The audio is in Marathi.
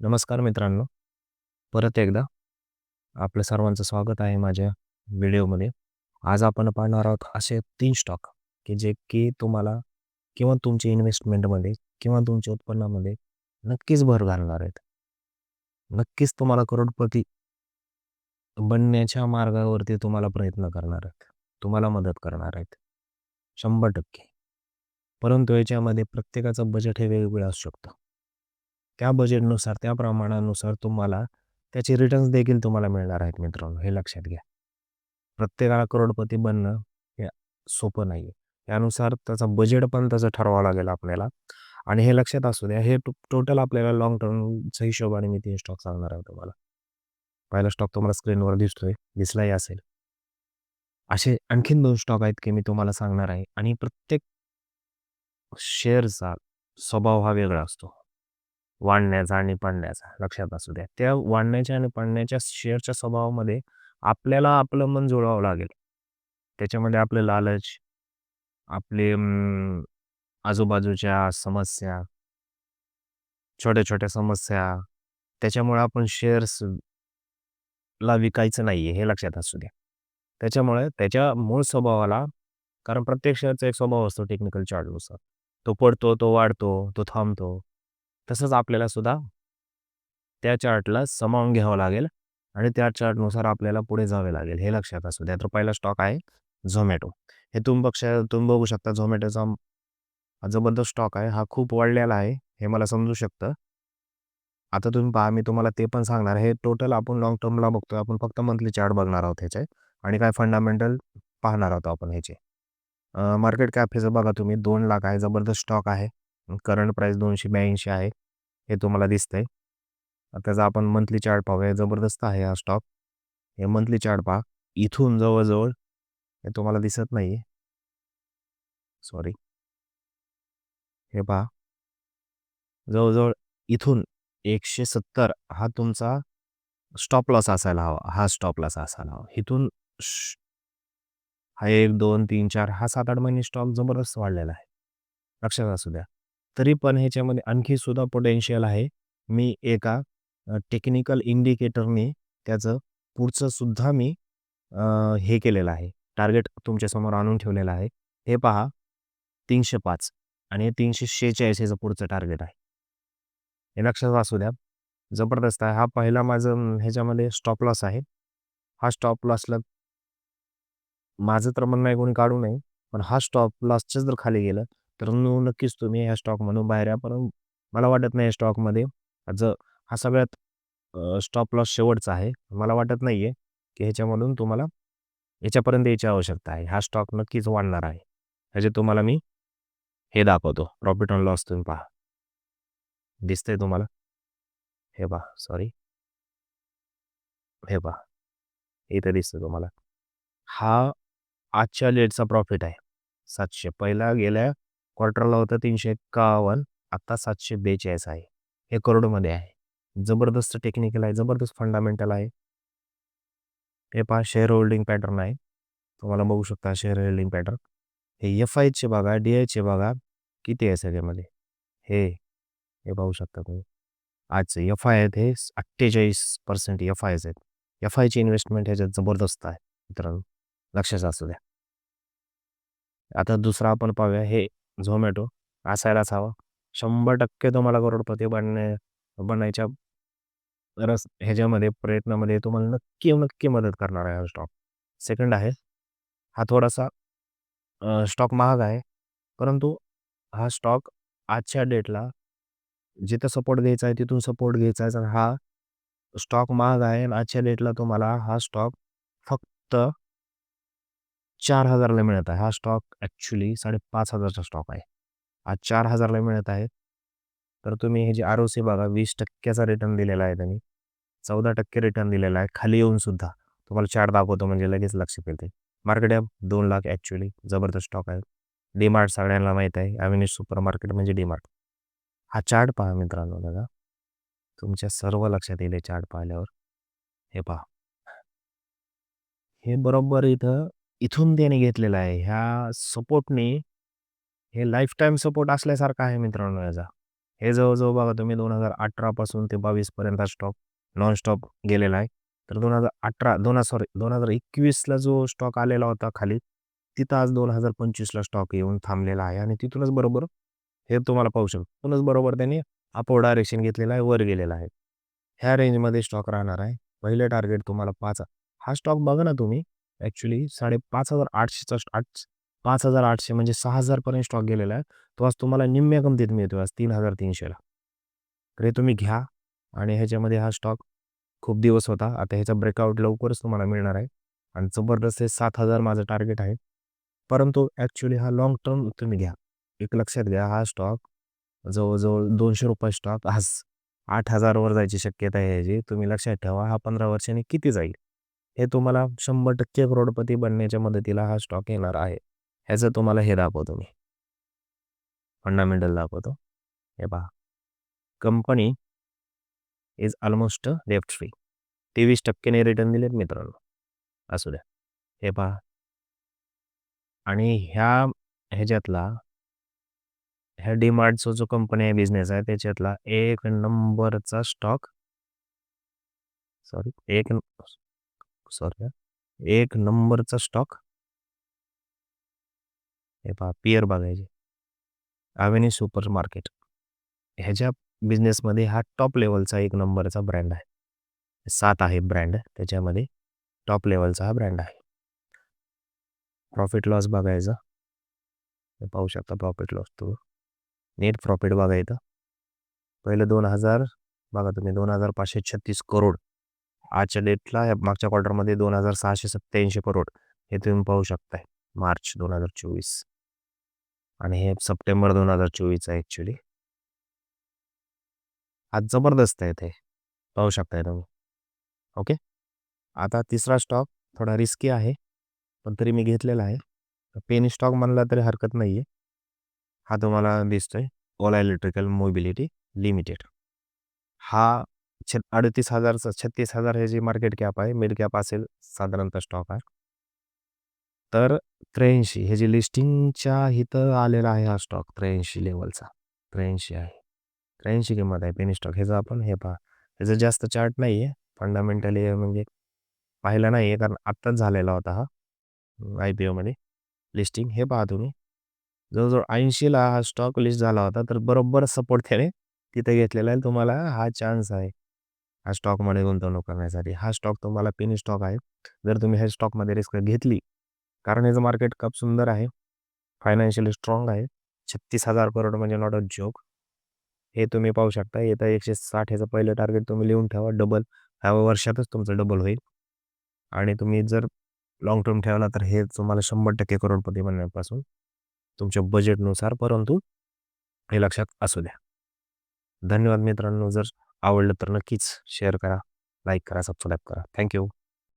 नमस्कार मित्रांनो. परत एकदा आपल्या सर्वांचं स्वागत आहे माझ्या व्हिडिओमध्ये. आज आपण पाहणार आहोत असे तीन स्टॉक, की जे की तुम्हाला किंवा तुमच्या इन्व्हेस्टमेंटमध्ये किंवा तुमच्या उत्पन्नामध्ये नक्कीच भर घालणार आहेत. नक्कीच तुम्हाला करोडपती बनण्याच्या मार्गावरती तुम्हाला प्रयत्न करणार आहेत. तुम्हाला मदत करणार आहेत. 100% परंतु याच्यामध्ये प्रत्येकाचं बजेट हे वेगवेगळं असू शकतं. त्या बजेटनुसार, त्या प्रमाणानुसार तुम्हाला त्याचे रिटर्न्स देखील तुम्हाला मिळणार आहेत मित्रांनो, हे लक्षात घ्या. प्रत्येकाला करोडपती बनणं हे सोपं नाही आहे. त्यानुसार त्याचा बजेट पण त्याचं ठरवावं लागेल आपल्याला आणि हे लक्षात असू द्या, हे टोटल आपल्याला लॉंग टर्मच्या हिशोबाने मी तीन स्टॉक सांगणार आहे तुम्हाला. पहिला स्टॉक तुम्हाला स्क्रीनवर दिसतोय, दिसलाही असेल. असे आणखीन दोन स्टॉक आहेत, की मी तुम्हाला सांगणार आहे आणि प्रत्येक शेअरचा स्वभाव हा वेगळा असतो. वाढण्याचा आणि पडण्याचा लक्षात असू द्या. त्या वाढण्याच्या आणि पडण्याच्या शेअरच्या स्वभावामध्ये आपल्याला आपलं मन जुळवावं लागेल. त्याच्यामध्ये आपले लालच, आपले आजूबाजूच्या समस्या छोट्या-छोट्या समस्या, त्याच्यामुळे आपण शेअर्स ला विकायचं नाहीये, हे लक्षात असू द्या. त्याच्यामुळे त्याच्या मूळ स्वभावाला कारण प्रत्येक शेअरचा एक स्वभाव असतो टेक्निकल चार्टनुसार. तो पडतो, तो वाढतो, तो थांबतो. तसंच आपल्याला सुद्धा त्या चार्टला समावून घ्यावं लागेल आणि त्या चार्टनुसार आपल्याला पुढे जावे लागेल, हे लक्षात असू द्या. तर पहिला स्टॉक आहे झोमॅटो हे तुम्ही बघ तुम्ही बघू शकता झोमॅटोचा जबरदस्त स्टॉक आहे. हा खूप वाढलेला आहे, हे मला समजू शकतं. आता तुम्ही पहा, मी तुम्हाला ते पण सांगणार हे टोटल आपण लॉंग टर्मला बघतोय. आपण फक्त मंथली चार्ट बघणार आहोत ह्याचे आणि काय फंडामेंटल पाहणार आहोत आपण ह्याचे. मार्केट कॅप ह्याचं बघा तुम्ही दोन लाख आहे. जबरदस्त स्टॉक आहे. करंट प्राईस 282 आहे. हे तुम्हाला दिसतंय. त्याचा आपण मंथली चार्ट पाहूया. जबरदस्त आहे हा स्टॉक. हे मंथली चार्ट पहा. इथून जवळजवळ हे तुम्हाला दिसत नाही सॉरी. हे पहा. जवळजवळ इथून एकशे सत्तर हा तुमचा स्टॉप लॉस असायला हवा. हा स्टॉप लॉस असायला हवा. इथून श हा 1, 2, 3, 4 हा 7-8 महिने स्टॉक जबरदस्त वाढलेला आहे. लक्षात असू द्या. तरी पण ह्याच्यामध्ये आणखी सुद्धा पोटेन्शियल आहे. मी एका टेक्निकल इंडिकेटरने त्याचं पुढचं सुद्धा मी हे केलेलं आहे. टार्गेट तुमच्यासमोर आणून ठेवलेलं आहे. हे पहा 305 आणि तीनशे शेहेचाळीस ह्याचं पुढचं टार्गेट आहे. हे लक्षात असू द्या. जबरदस्त आहे. हा पहिला माझं ह्याच्यामध्ये स्टॉप लॉस आहे. हा स्टॉप लॉसला माझं तर म्हणणं आहे कोणी काढू नये. पण हा स्टॉप लॉसच जर खाली गेलं, तर नक्कीच तुम्ही ह्या स्टॉकमधून बाहेर या. पण मला वाटत नाही स्टॉकमध्ये जर हा सगळ्यात स्टॉप लॉस शेवटचा आहे. मला वाटत नाही आहे की ह्याच्यामधून तुम्हाला याच्यापर्यंत यायची आवश्यकता आहे. हा स्टॉक नक्कीच वाढणार आहे. ह्याचे तुम्हाला मी हे दाखवतो. प्रॉफिट अँड लॉस तुम्ही पहा. दिसतंय तुम्हाला? हे पहा. सॉरी. हे पहा. इथं दिसतं तुम्हाला. हा आजच्या लेटचा प्रॉफिट आहे. सातशे पहिला गेल्या क्वार्टरला होतं 351 आता 742 आहे. हे करोडमध्ये आहे. जबरदस्त टेक्निकल आहे. जबरदस्त फंडामेंटल आहे. हे पहा शेअर होल्डिंग पॅटर्न आहे. तुम्हाला बघू शकता शेअर होल्डिंग पॅटर्न. हे एफ-आयचे बघा, डी-आयचे बघा किती आहे सगळ्यामध्ये. हे, हे पाहू शकता तुम्ही. आजचे एफ-आय आहेत हे 48% एफ-आयज आहेत. एफ-आयची इन्व्हेस्टमेंट ह्याच्यात जबरदस्त आहे मित्रांनो. लक्षात असू द्या. आता दुसरा आपण पाहूया हे झोमॅटो असायलाच हवा. 100% तुम्हाला करोडपती बनण्या बनायच्या रस ह्याच्यामध्ये प्रयत्नामध्ये तुम्हाला नक्की, नक्की मदत करणार आहे हा स्टॉक. सेकंड आहे. हा थोडासा स्टॉक महाग आहे. परंतु हा स्टॉक आजच्या डेटला जिथं सपोर्ट घ्यायचा आहे तिथून सपोर्ट घ्यायचा आहे. तर हा स्टॉक महाग आहे आणि आजच्या डेटला तुम्हाला हा स्टॉक फक्त चार हजारला मिळत आहे. हा स्टॉक ॲक्च्युली साडेपाच हजारचा स्टॉक आहे. आज चार हजारला मिळत आहे. तर तुम्ही हे जे आर-ओ-सी बघा वीस टक्क्याचा रिटर्न दिलेला आहे त्यांनी. 14% रिटर्न दिलेला आहे. खाली येऊन सुद्धा. तुम्हाला चार्ट दाखवतो म्हणजे लगेच लक्षात येते. मार्केट ॲप दोन लाख ॲक्च्युली जबरदस्त स्टॉक आहे. डी-मार्ट सगळ्यांना माहीत आहे. अविनाश सुपर मार्केट म्हणजे डी-मार्ट. हा चार्ट पहा मित्रांनो दादा तुमच्या सर्व लक्षात येईल चार्ट पाहिल्यावर. हे पहा. हे बरोबर इथं इथून त्याने घेतलेला आहे. ह्या सपोर्टने हे लाईफटाईम सपोर्ट असल्यासारखा आहे मित्रांनो याचा. हे जवळजवळ बघा तुम्ही दोन हजार अठरापासून ते बावीसपर्यंत हा स्टॉक नॉनस्टॉप गेलेला आहे. तर 2018 दोन सॉरी 2021ला जो स्टॉक आलेला होता खाली, तिथं आज 2025ला स्टॉक येऊन थांबलेला आहे आणि तिथूनच बरोबर हे तुम्हाला पाहू शकतो तिथूनच बरोबर त्यांनी अपवर्ड डायरेक्शन घेतलेला आहे, वर गेलेला आहे. ह्या रेंजमध्ये स्टॉक राहणार आहे. पहिले टार्गेट तुम्हाला पाच हा स्टॉक बघा ना तुम्ही ॲक्चुअली 5,800चा आठ 5,800 म्हणजे सहा हजारपर्यंत स्टॉक गेलेला आहे. तो आज तुम्हाला निम्म्या किमतीत मिळतो आज 3,300ला. तर हे तुम्ही घ्या आणि ह्याच्यामध्ये हा स्टॉक खूप दिवस होता. आता ह्याचा ब्रेकआउट लवकरच तुम्हाला मिळणार आहे आणि जबरदस्त हे 7,000 माझं टार्गेट आहे. परंतु ॲक्च्युली हा लाँग टर्म तुम्ही घ्या. एक लक्षात घ्या हा स्टॉक जवळजवळ दोनशे रुपये स्टॉक आज आठ हजारवर जायची शक्यता आहे ह्याची. तुम्ही लक्षात ठेवा हा 15 वर्षांनी किती जाईल? हे तुम्हाला 100% करोडपती बनण्याच्या मदतीला हा स्टॉक येणार आहे. ह्याचं तुम्हाला हे दाखवतो मी. फंडामेंटल दाखवतो. हे पहा. Company is almost left free. तेवीस टक्केने रिटर्न दिलेत मित्रांनो. असू द्या. हे पहा. आणि ह्या ह्याच्यातला ह्या डी-मार्टचा जो कंपनी आहे, बिझनेस आहे त्याच्यातला एक नंबरचा स्टॉक सॉरी एक सॉरी एक नंबरचा स्टॉक हे पहा पियर बघायचे. ॲव्हीनी सुपर मार्केट ह्याच्या बिझनेसमध्ये हा टॉप लेवलचा एक नंबरचा ब्रँड आहे. सात आहे ब्रँड त्याच्यामध्ये टॉप लेवलचा हा ब्रँड आहे. प्रॉफिट लॉस बघायचा. पाहू शकता प्रॉफिट लॉस तो. नेट प्रॉफिट बघायचं पहिलं दोन हजार बघा तुम्ही 2,536 करोड. आजच्या डेटला मागच्या क्वार्टरमध्ये 2,687 करोड. हे तुम्ही पाहू शकताय. मार्च 2024 आणि हे सप्टेंबर 2024 आहे ॲक्च्युली आज जबरदस्त आहे ते. पाहू शकताय तुम्ही. ओके. आता तिसरा स्टॉक थोडा रिस्की आहे. पण तरी मी घेतलेला आहे. पेन स्टॉक म्हणला तरी हरकत नाही आहे हा तुम्हाला दिसतोय ओला इलेक्ट्रिकल मोबिलिटी लिमिटेड. हा छ 38,000चा 36,000 ह्याची मार्केट कॅप आहे. मिड कॅप असेल साधारणतः स्टॉक आहे. तर त्र्याऐंशी हे जे लिस्टिंगच्या इथं आलेला आहे हा स्टॉक त्र्याऐंशी लेवलचा त्र्याऐंशी आहे. 83 किंमत आहे पेनी स्टॉक. ह्याचं आपण हे पहा. ह्याचा जास्त चार्ट नाही आहे फंडामेंटली म्हणजे पाहिला नाहीये कारण आत्ताच झालेला होता हा. आय-पी-ओमध्ये लिस्टिंग. हे पहा तुम्ही. जवळजवळ ऐंशीला हा स्टॉक लिस्ट झाला होता. तर बरोबर सपोर्ट त्याने तिथे घेतलेला आहे. तुम्हाला हा चान्स आहे. हा स्टॉकमध्ये गुंतवणूक करण्यासाठी. हा स्टॉक तुम्हाला पेनी स्टॉक आहे. जर तुम्ही ह्या स्टॉकमध्ये रिस्क घेतली कारण ह्याचं मार्केट कप सुंदर आहे. फायनान्शियली स्ट्राँग आहे. 36,000 करोड म्हणजे नॉट अ जोक. हे तुम्ही पाहू शकता. येतं एकशे साठ ह्याचं पहिलं टार्गेट तुम्ही लिहून ठेवा. डबल ह्या वर्षातच तुमचं डबल होईल. आणि तुम्ही जर लाँग टर्म ठेवला तर हे तुम्हाला 100% करोडपती बनण्यापासून तुमच्या बजेटनुसार परंतु हे लक्षात असू द्या. धन्यवाद मित्रांनो. जर आवडलं तर नक्कीच शेअर करा, लाईक करा, सबस्क्राईब करा. थँक्यू